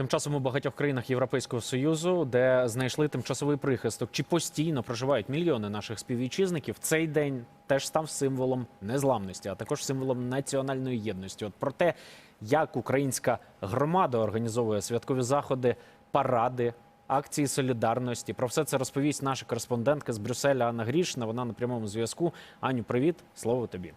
Тим часом у багатьох країнах Європейського союзу, де знайшли тимчасовий прихисток, чи постійно проживають мільйони наших співвітчизників, цей день теж став символом незламності, а також символом національної єдності. От про те, як українська громада організовує святкові заходи, паради. Акції солідарності про все це розповість наша кореспондентка з Брюсселя Анна Грішна. Вона на прямому зв'язку. Аню, привіт, слово тобі.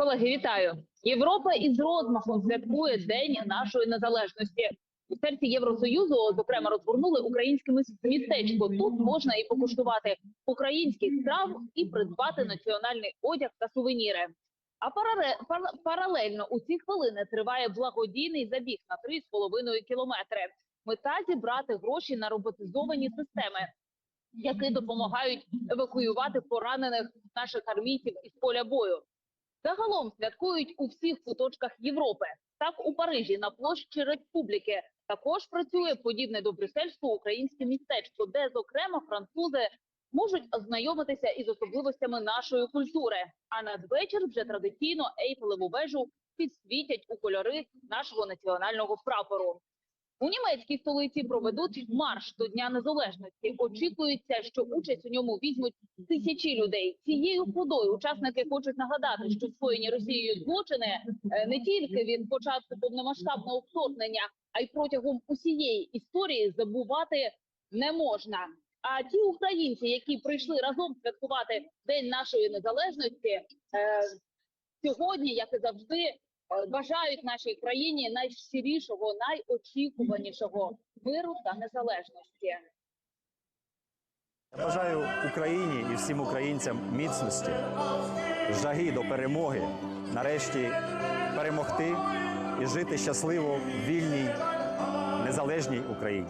Колеги, вітаю! Європа із розмахом святкує День нашої незалежності. У серці Євросоюзу, зокрема, розгорнули українське містечко. Тут можна і покуштувати українських страв, і придбати національний одяг та сувеніри. А парале- паралельно у ці хвилини триває благодійний забіг на 3,5 кілометри. Мета зібрати гроші на роботизовані системи, які допомагають евакуювати поранених наших армійців із поля бою. Загалом святкують у всіх куточках Європи. Так у Парижі на площі Республіки також працює подібне до брюссельського українське містечко, де, зокрема, французи можуть ознайомитися із особливостями нашої культури. А надвечір вже традиційно ейфелеву вежу підсвітять у кольори нашого національного прапору. У німецькій столиці проведуть марш до Дня Незалежності. Очікується, що участь у ньому візьмуть тисячі людей. Цією ходою учасники хочуть нагадати, що скоєні Росією злочини е, не тільки від початку повномасштабного вторгнення, а й протягом усієї історії забувати не можна. А ті українці, які прийшли разом святкувати День нашої незалежності, е, сьогодні, як і завжди, бажають нашій країні найщирішого, найочікуванішого миру та незалежності. Бажаю Україні і всім українцям міцності, жаги до перемоги, нарешті перемогти і жити щасливо в вільній, незалежній Україні.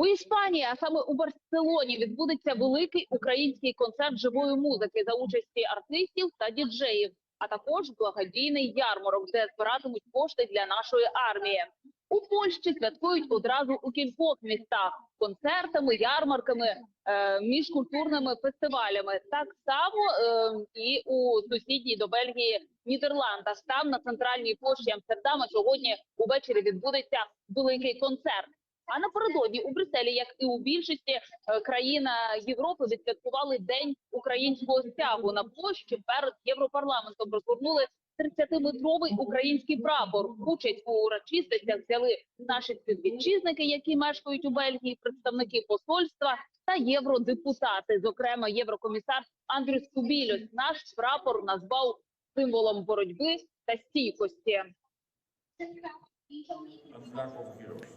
У Іспанії, а саме у Барселоні, відбудеться великий український концерт живої музики за участі артистів та діджеїв, а також благодійний ярмарок, де збиратимуть кошти для нашої армії. У Польщі святкують одразу у кількох містах концертами, ярмарками, е, міжкультурними фестивалями. Так само е, і у сусідній до Бельгії Нідерландах. Там на центральній площі Амстердама сьогодні увечері відбудеться великий концерт. А напередодні у Брюсселі, як і у більшості е, країн е, Європи, відсвяткували день українського стягу на площі перед європарламентом. Розгорнули 30-метровий український прапор. Участь у урочистостях взяли наші співвітчизники, які мешкають у Бельгії, представники посольства та євродепутати. Зокрема, єврокомісар Андрюс Кубілюс. Наш прапор назвав символом боротьби та стійкості.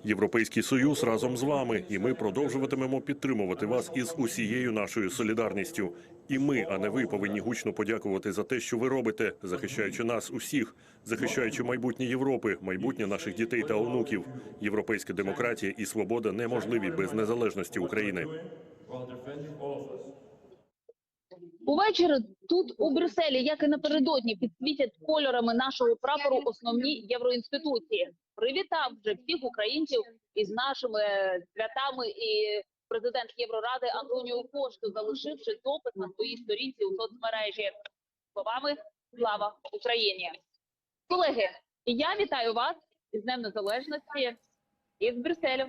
Європейський союз разом з вами, і ми продовжуватимемо підтримувати вас із усією нашою солідарністю. І ми, а не ви, повинні гучно подякувати за те, що ви робите, захищаючи нас усіх, захищаючи майбутнє Європи, майбутнє наших дітей та онуків. Європейська демократія і свобода неможливі без незалежності України. Увечері тут у Брюсселі, як і напередодні, підсвітять кольорами нашого прапору основні євроінституції. Привітав вже всіх українців із нашими святами і президент Євроради Антоніо Кошту, залишивши допис на своїй сторінці у соцмережі словами Слава Україні. Колеги, я вітаю вас із Днем Незалежності із Брюсселю.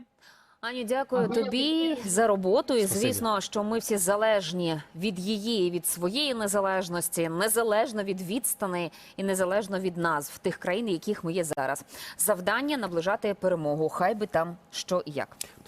Аню, дякую тобі за роботу. І звісно, що ми всі залежні від її, від своєї незалежності, незалежно від відстани і незалежно від назв тих країн, яких ми є зараз. Завдання наближати перемогу. Хай би там що і як.